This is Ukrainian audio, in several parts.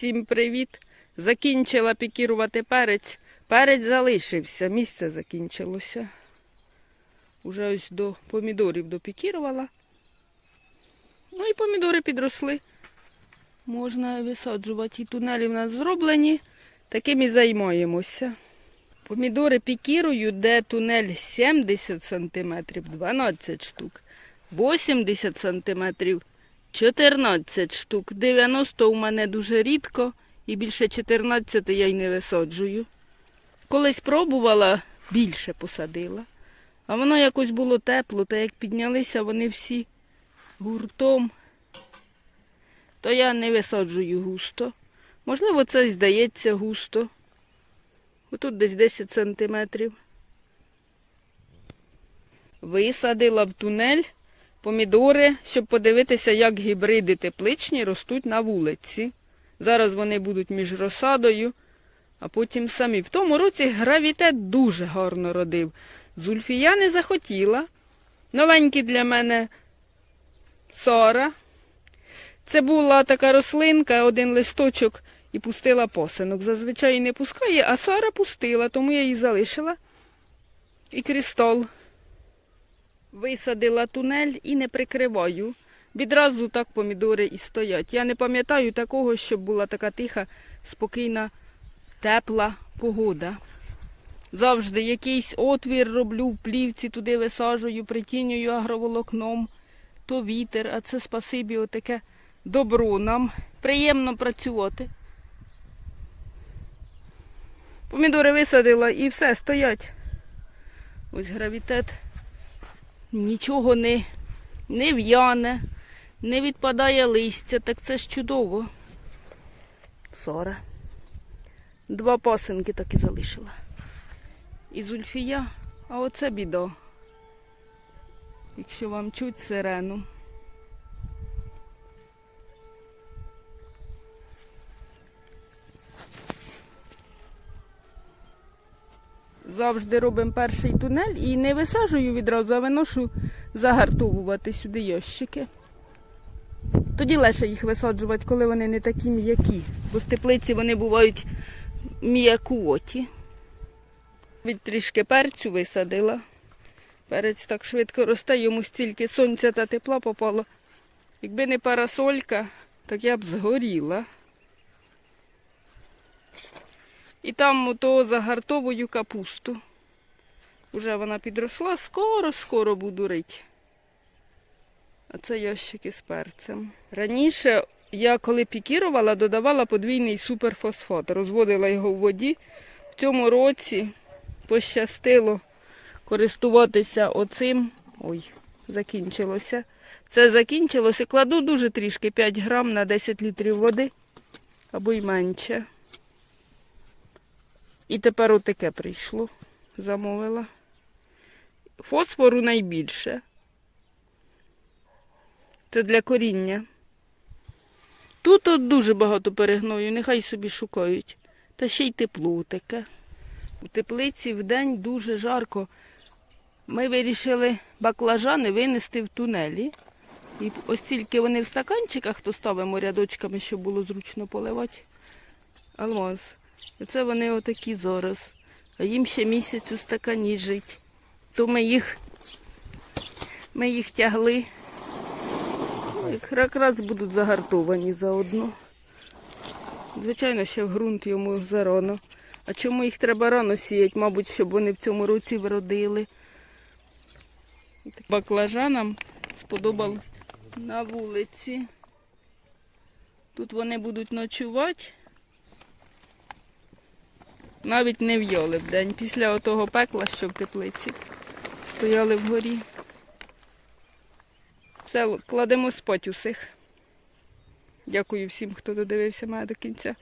Всім привіт! Закінчила пікірувати перець. Перець залишився, місце закінчилося. Уже ось до помідорів допікірувала. Ну і помідори підросли. Можна висаджувати. І тунелі в нас зроблені. Таким і займаємося. Помідори пікірую, де тунель 70 см 12 штук, 80 см 14 штук, 90 у мене дуже рідко і більше 14 я й не висаджую. Колись пробувала, більше посадила. А воно якось було тепло, та як піднялися вони всі гуртом, то я не висаджую густо. Можливо, це здається густо. Отут десь 10 сантиметрів. Висадила в тунель помідори, щоб подивитися, як гібриди тепличні ростуть на вулиці. Зараз вони будуть між розсадою, а потім самі. В тому році гравітет дуже гарно родив. Зульфія не захотіла. Новенький для мене сора. Це була така рослинка, один листочок і пустила посинок. Зазвичай не пускає, а Сара пустила, тому я її залишила. І крістол. Висадила тунель і не прикриваю. Відразу так помідори і стоять. Я не пам'ятаю такого, щоб була така тиха, спокійна, тепла погода. Завжди якийсь отвір роблю в плівці, туди висаджую, притінюю агроволокном, то вітер, а це спасибі отаке добро нам. Приємно працювати. Помідори висадила і все, стоять. Ось гравітет. Нічого не, не в'яне, не відпадає листя, так це ж чудово. Сора. Два пасинки так і залишила. І зульфія, а оце біда. Якщо вам чуть сирену. Завжди робимо перший тунель і не висаджую відразу, а виношу загартовувати сюди ящики. Тоді легше їх висаджувати, коли вони не такі м'які. Бо з теплиці вони бувають м'якуоті. Від трішки перцю висадила. Перець так швидко росте, йому стільки сонця та тепла попало. Якби не парасолька, так я б згоріла. І там ото загартовую капусту. Уже вона підросла, скоро-скоро буду рити. А це ящики з перцем. Раніше я, коли пікірувала, додавала подвійний суперфосфат. Розводила його в воді. В цьому році пощастило користуватися оцим. Ой, закінчилося. Це закінчилося. Кладу дуже трішки 5 грам на 10 літрів води або й менше. І тепер отаке прийшло, замовила. Фосфору найбільше. Це для коріння. Тут от дуже багато перегною, нехай собі шукають. Та ще й тепло таке. У теплиці вдень дуже жарко. Ми вирішили баклажани винести в тунелі. І ось тільки вони в стаканчиках, то ставимо рядочками, щоб було зручно поливати. Алмаз. Оце вони отакі зараз. А їм ще місяць у стакані жить. То ми їх, ми їх тягли. Якраз будуть загартовані заодно. Звичайно, ще в ґрунт йому зарано. А чому їх треба рано сіяти? Мабуть, щоб вони в цьому році вродили. Баклажанам сподобалось на вулиці. Тут вони будуть ночувати. Навіть не в'яли в день. Після отого пекла, що в теплиці, стояли вгорі. Все, кладемо спать усіх. Дякую всім, хто додивився мене до кінця.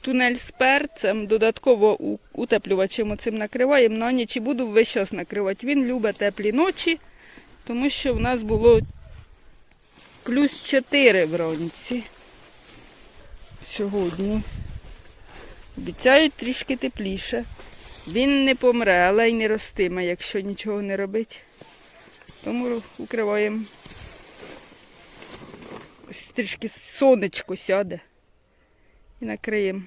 Тунель з перцем, додатково утеплювачем оцим накриваємо на ніч і буду весь час накривати. Він любить теплі ночі, тому що в нас було плюс 4 вранці сьогодні. Обіцяють трішки тепліше. Він не помре, але й не ростиме, якщо нічого не робить. Тому укриваємо. Ось трішки сонечко сяде. І накриємо